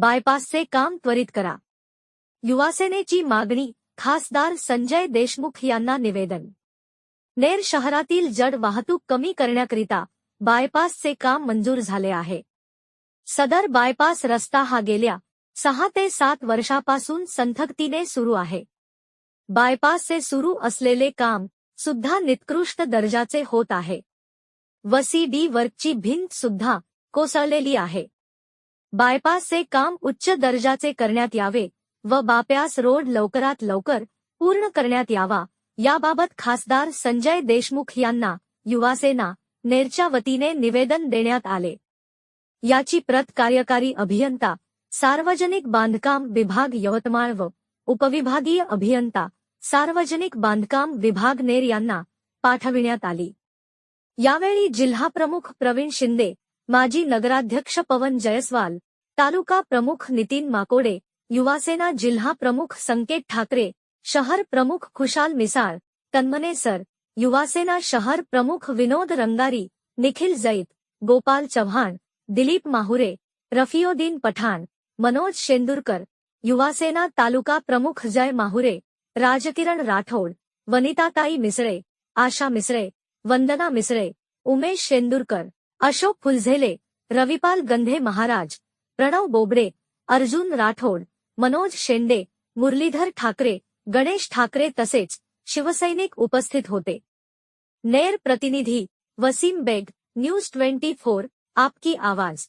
बायपासचे काम त्वरित करा। युवासेनेची मागणी, खासदार संजय देशमुख यांना निवेदन। नेर शहरातील जड वाहतूक कमी करण्याकरिता बायपासचे काम मंजूर झाले आहे। सदर बायपास रस्ता हा गेल्या सहा ते सात वर्षापासून संथगतीने सुरू आहे। बायपासचे सुरू असलेले काम सुद्धा निकृष्ट दर्जाचे होत आहे। वसी सी डी वर्कची भिंत सुद्धा कोसळलेली आहे। बायपासचे काम उच्च दर्जाचे करण्यात यावे व बाप्यास रोड लवकरात लवकर पूर्ण करण्यात यावा. याबाबत खासदार संजय देशमुख यांना युवासेना नेरच्या वतीने निवेदन देण्यात आले. याची प्रत कार्यकारी अभियंता सार्वजनिक बांधकाम विभाग यवतमाळ व उपविभागीय अभियंता सार्वजनिक बांधकाम विभाग नेर यांना पाठविण्यात आली. यावेळी जिल्हाप्रमुख प्रवीण शिंदे माजी नगराध्यक्ष पवन जयस्वाल, तालुका प्रमुख नितीन माकोडे, युवासेना जिल्हा प्रमुख संकेत ठाकरे, शहर प्रमुख खुशाल मिसाळ, तन्मने सर, युवासेना शहर प्रमुख विनोद रंगारी, निखिल जैत गोपाल चव्हाण, दिलीप माहुरे रफियोद्दीन पठाण, मनोज शेंदुरकर, युवासेना तालुका प्रमुख जय माहुरे, राजकिरण राठोड, वनिताताई मिसळे आशा मिसळे वंदना मिसळे उमेश शेंदुरकर अशोक फुलझेले रविपाल गंधे महाराज प्रणव बोबडे अर्जुन राठोड मनोज शेंडे मुरलीधर ठाकरे गणेश ठाकरे तसेच शिवसैनिक उपस्थित होते. नेर प्रतिनिधी Wasim Baig news twenty four आपकी आवाज.